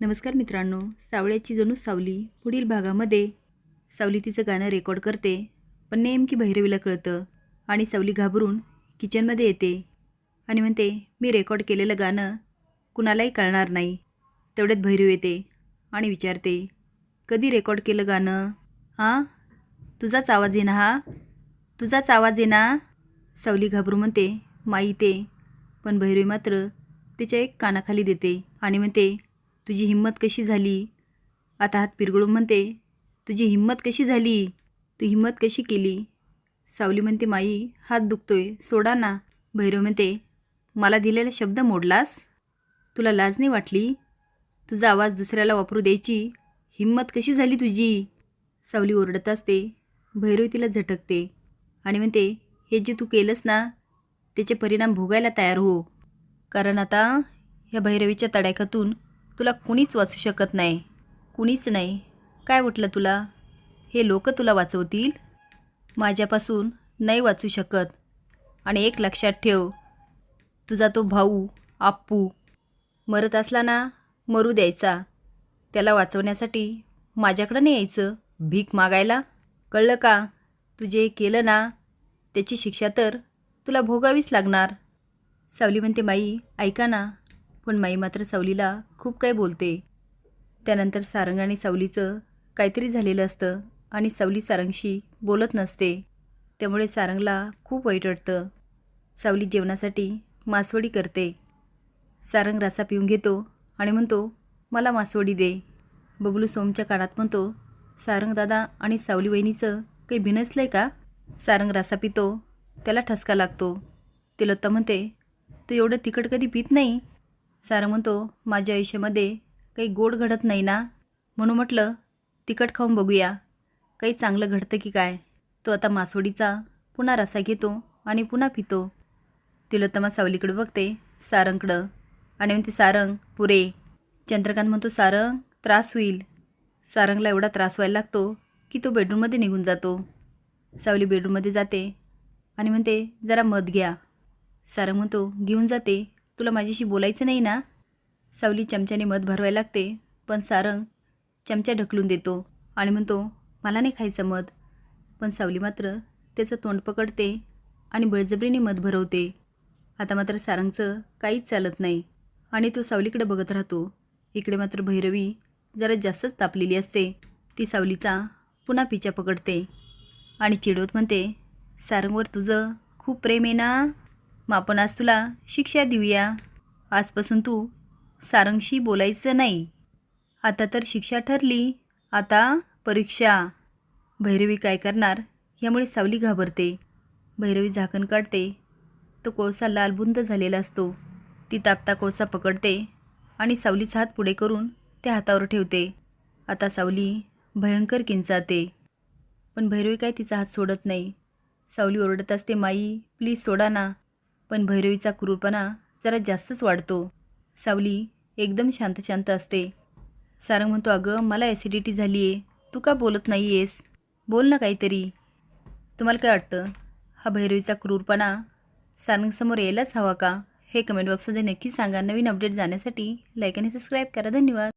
नमस्कार मित्रांनो सावळ्याची जणू सावली पुढील भागामध्ये सावली तिचं गाणं रेकॉर्ड करते पण नेमकी भैरवीला कळतं आणि सावली घाबरून किचनमध्ये येते आणि म्हणते मी रेकॉर्ड केलेलं गाणं कुणालाही कळणार नाही. तेवढ्यात भैरव येते आणि विचारते कधी रेकॉर्ड केलं गाणं? हां? तुझाच आवाज आहे ना हा? तुझाच आवाज आहे ना सावली घाबरू म्हणते माई ते पण भैरवी मात्र तिच्या एक कानाखाली देते आणि म्हणते तुझी हिंमत कशी झाली? आता हात पिरगळून म्हणते तुझी हिंमत कशी झाली? तू हिंमत कशी केली? सावली म्हणते माई हात दुखतोय सोडा ना. भैरव म्हणते मला दिलेला शब्द मोडलास? तुला लाज नाही वाटली? तुझा आवाज दुसऱ्याला वापरू द्यायची हिंमत कशी झाली तुझी? सावली ओरडत असते. भैरव तिला झटकते आणि म्हणते हे जे तू केलंस ना त्याचे परिणाम भोगायला तयार हो. कारण आता ह्या भैरवीच्या तडाख्यातून तुला कुणीच वाचू शकत नाही. कुणीच नाही. काय वाटलं तुला? हे लोक तुला वाचवतील? माझ्यापासून नाही वाचू शकत. आणि एक लक्षात ठेव. तुझा तो भाऊ आप्पू मरत असला ना मरू द्यायचा. त्याला वाचवण्यासाठी माझ्याकडं नाही यायचं. भीक मागायला. कळलं का? तू जे केलं ना त्याची शिक्षा तर तुला भोगावीच लागणार. सावली म्हणते माई ऐका ना. पण माई मात्र सावलीला खूप काही बोलते. त्यानंतर सारंग आणि सावलीचं काहीतरी झालेलं असतं आणि सावली सारंगशी बोलत नसते. त्यामुळे सारंगला खूप वाईट वाटतं. सावली जेवणासाठी मासवडी करते. सारंग रासा पिऊन घेतो आणि म्हणतो मला मासवडी दे. बबलू सोमच्या कानात म्हणतो सारंग दादा आणि सावली वहिनीचं काही भिनसलं आहे का? सारंग रासा पितो त्याला ठसका लागतो. तिलोत्ता म्हणते तू एवढं तिखट कधी पित नाही? सारंग म्हणतो माझ्या आयुष्यामध्ये काही गोड घडत नाही ना? म्हणून म्हटलं तिखट खाऊन बघूया. काही चांगलं घडतं की काय? तो आता मासवडीचा पुन्हा रसा घेतो आणि पुन्हा पितो. तिलोत्तमा सावलीकडे बघते सारंगकडं. आणि म्हणते सारंग पुरे. चंद्रकांत म्हणतो सारंग त्रास होईल. सारंगला एवढा त्रास व्हायला लागतो की तो बेडरूममध्ये निघून जातो. सावली बेडरूममध्ये जाते आणि म्हणते जरा मध घ्या. सारंग म्हणतो घेऊन जाते. तुला माझ्याशी बोलायचं नाही ना? सावली चमच्याने मध भरवायला लागते पण सारंग चमचा ढकलून देतो आणि म्हणतो मला नाही खायचं मध. पण सावली मात्र त्याचं तोंड पकडते आणि बळजबरीने मध भरवते. आता मात्र सारंगचं काहीच चालत नाही आणि तो सावलीकडे बघत राहतो. इकडे मात्र भैरवी जरा जास्तच तापलेली असते. ती सावलीचा पुन्हा पिचा पकडते आणि चिडवत म्हणते सारंगवर तुझं खूप प्रेम आहे ना? मग आपण आज तुला शिक्षा देऊया. आजपासून तू सारंगशी बोलायचं नाही. आता तर शिक्षा ठरली. आता परीक्षा. भैरवी काय करणार? यामुळे सावली घाबरते. भैरवी झाकण काढते. तो कोळसा लालबुंद झालेला असतो. ती तापता कोळसा पकडते आणि सावलीचा हात पुढे करून त्या हातावर ठेवते. आता सावली भयंकर किंचाते पण भैरवी काय तिचा हात सोडत नाही. सावली ओरडत असते माई प्लीज सोडा ना. पण भैरवीचा क्रूरपणा जरा जास्तच वाढतो. सावली एकदम शांत शांत असते. सारंग म्हणतो अगं मला ॲसिडिटी झाली आहे तू का बोलत नाही आहेस बोल ना काहीतरी. तुम्हाला काय वाटतं? हा भैरवीचा क्रूरपणा सारंगसमोर यायलाच हवा का? हे कमेंट बॉक्समध्ये नक्की सांगा. नवीन अपडेट जाण्यासाठी लाईक आणि सबस्क्राईब करा. धन्यवाद.